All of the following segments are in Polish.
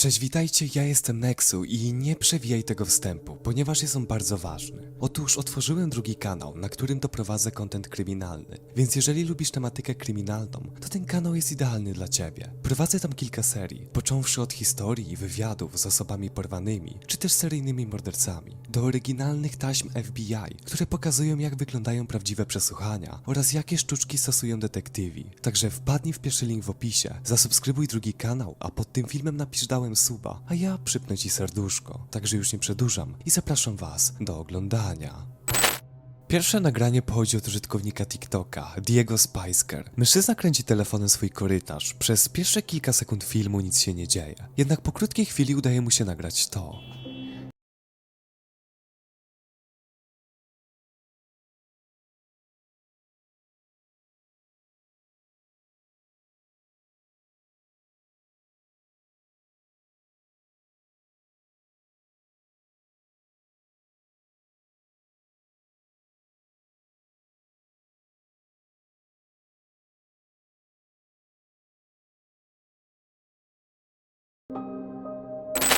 Cześć, witajcie, ja jestem Nexu i nie przewijaj tego wstępu, ponieważ jest on bardzo ważny. Otóż otworzyłem drugi kanał, na którym doprowadzę content kryminalny, więc jeżeli lubisz tematykę kryminalną, to ten kanał jest idealny dla ciebie. Prowadzę tam kilka serii, począwszy od historii i wywiadów z osobami porwanymi, czy też seryjnymi mordercami, do oryginalnych taśm FBI, które pokazują jak wyglądają prawdziwe przesłuchania oraz jakie sztuczki stosują detektywi. Także wpadnij w pierwszy link w opisie, zasubskrybuj drugi kanał, a pod tym filmem napisz dałem suba, a ja przypnę ci serduszko. Także już nie przedłużam i zapraszam was do oglądania. Pierwsze nagranie pochodzi od użytkownika TikToka, Diego Spicer. Mężczyzna kręci telefonem swój korytarz. Przez pierwsze kilka sekund filmu nic się nie dzieje. Jednak po krótkiej chwili udaje mu się nagrać to.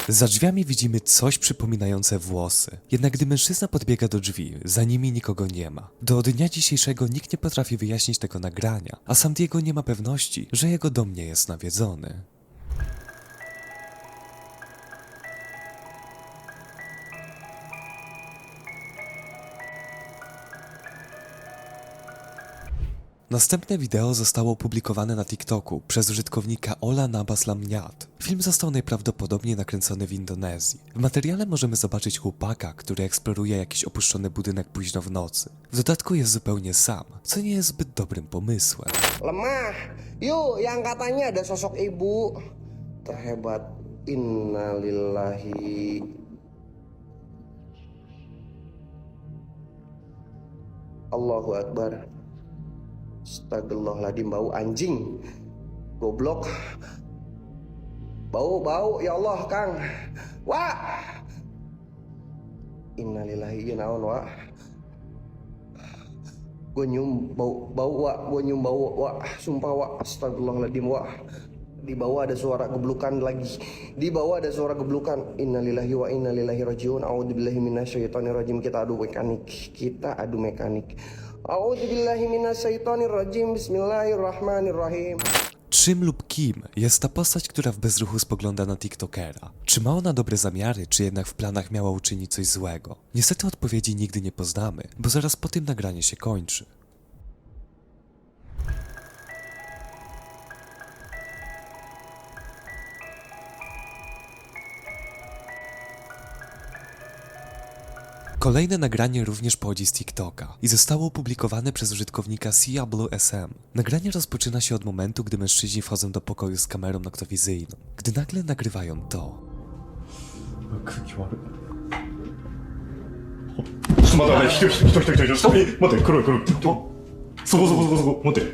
Za drzwiami widzimy coś przypominające włosy. Jednak gdy mężczyzna podbiega do drzwi, za nimi nikogo nie ma. Do dnia dzisiejszego nikt nie potrafi wyjaśnić tego nagrania, a sam Diego nie ma pewności, że jego dom nie jest nawiedzony. Następne wideo zostało opublikowane na TikToku przez użytkownika Ola Nabas Lamniat. Film został najprawdopodobniej nakręcony w Indonezji. W materiale możemy zobaczyć chłopaka, który eksploruje jakiś opuszczony budynek późno w nocy. W dodatku jest zupełnie sam, co nie jest zbyt dobrym pomysłem. Lemah. Yuk, yang katanya ada sosok ibu terhebat. Innalillahi. Allahu Akbar. Astagfirullahaladzim bau anjing. Goblok. Bau, bau. Ya Allah, Kang. Wah. Innalillahi ya naon, Wak. gue nyium bau bau wak gue nyium bau wak sumpah wak astagfirullahaladzim wak di bawah ada suara geblukan lagi. Di bawah ada suara geblukan. Innalillahi wa innalillahi rajiun. A'udzubillahi minasyaitonirrajim. Kita adu mekanik. Kita adu mekanik. A'udzubillahi minasyaitonirrajim. Bismillahirrahmanirrahim Czym lub kim jest ta postać, która w bezruchu spogląda na TikTokera? Czy ma ona dobre zamiary, czy jednak w planach miała uczynić coś złego? Niestety odpowiedzi nigdy nie poznamy, bo zaraz po tym nagranie się kończy. Kolejne nagranie również pochodzi z TikToka i zostało opublikowane przez użytkownika SM. Nagranie rozpoczyna się od momentu, gdy mężczyźni wchodzą do pokoju z kamerą noktowizyjną, gdy nagle nagrywają to. 空気悪いちょっと待って待って、人、人、人、人、人、人、え、待って、黒い黒い。あそこそこそこそこ、待って。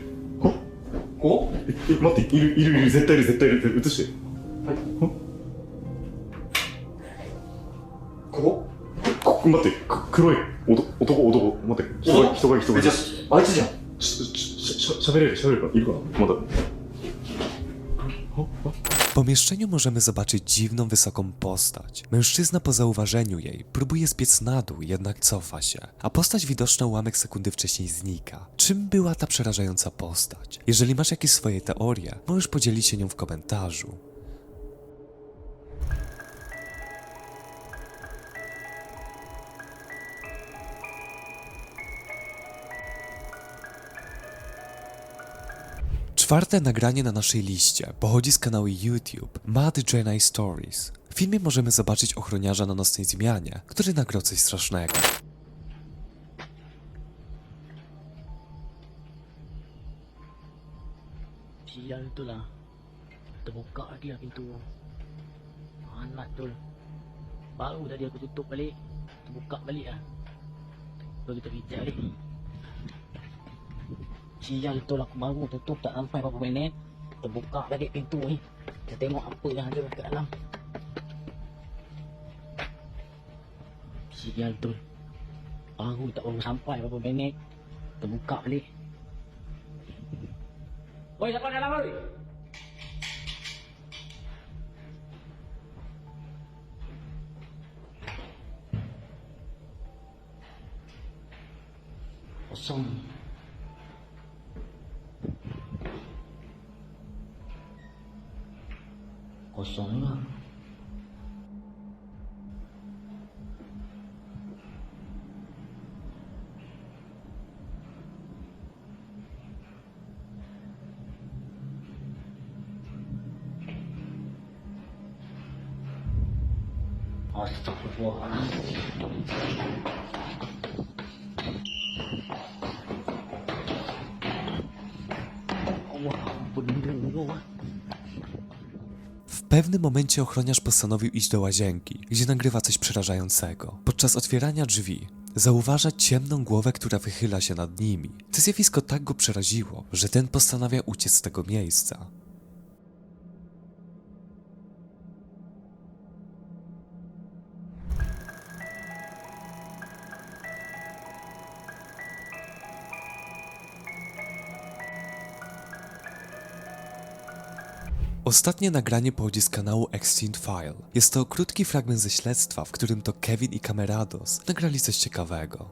おえ、え待って、いる、いる、いる、絶対いる、絶対いる、映して。こここ 待って、く黒い、おと男、男、待って、人が、人が、人がいる。じゃし、あ、あいつじゃん。し、し、しゃべれる、しゃべれるか、いるかなまだ。 W pomieszczeniu możemy zobaczyć dziwną, wysoką postać. Mężczyzna po zauważeniu jej próbuje spiec na dół, jednak cofa się, a postać widoczna ułamek sekundy wcześniej znika. Czym była ta przerażająca postać? Jeżeli masz jakieś swoje teorie, możesz podzielić się nią w komentarzu. Czwarte nagranie na naszej liście. Pochodzi z kanału YouTube Mad Jedi Stories. W filmie możemy zobaczyć ochroniarza na nocnej zmianie, który nagrał coś strasznego. Baru tadi aku tutup balik. Balik kita Sial tu lah aku baru tutup tak sampai berapa minit Kita buka lagi pintu ni Kita tengok apa yang ada kat dalam Siang tu Baru tak baru sampai berapa minit Kita buka balik Oi siapa dalam hari? Kosong awesome. 我怂了，还是早不说。Pewnym momencie ochroniarz postanowił iść do łazienki, gdzie nagrywa coś przerażającego. Podczas otwierania drzwi zauważa ciemną głowę, która wychyla się nad nimi. To zjawisko tak go przeraziło, że ten postanawia uciec z tego miejsca. Ostatnie nagranie pochodzi z kanału Extinct File. Jest to krótki fragment ze śledztwa, w którym to Kevin i Camerados nagrali coś ciekawego.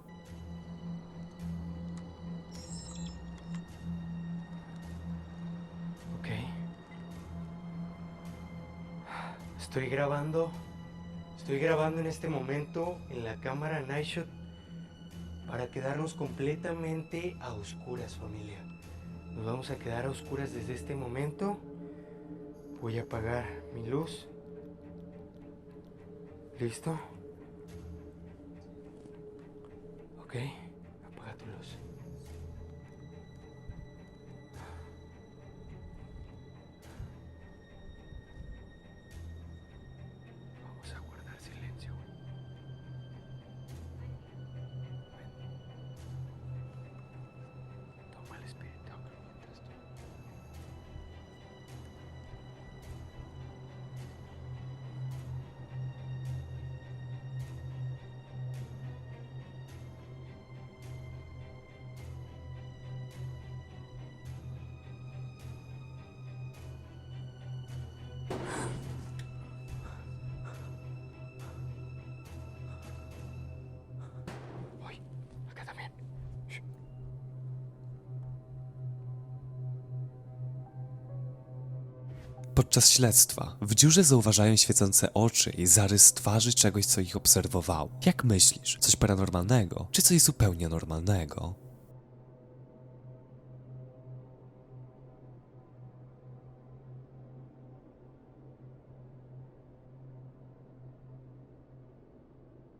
Ok. Estoy grabando. Estoy grabando en este momento en la cámara Nightshot para quedarnos completamente a oscuras, familia. Nos vamos a quedar a oscuras desde este momento. Voy a apagar mi luz. ¿Listo? Ok. Podczas śledztwa w dziurze zauważają świecące oczy i zarys twarzy czegoś, co ich obserwowało. Jak myślisz, coś paranormalnego, czy coś zupełnie normalnego?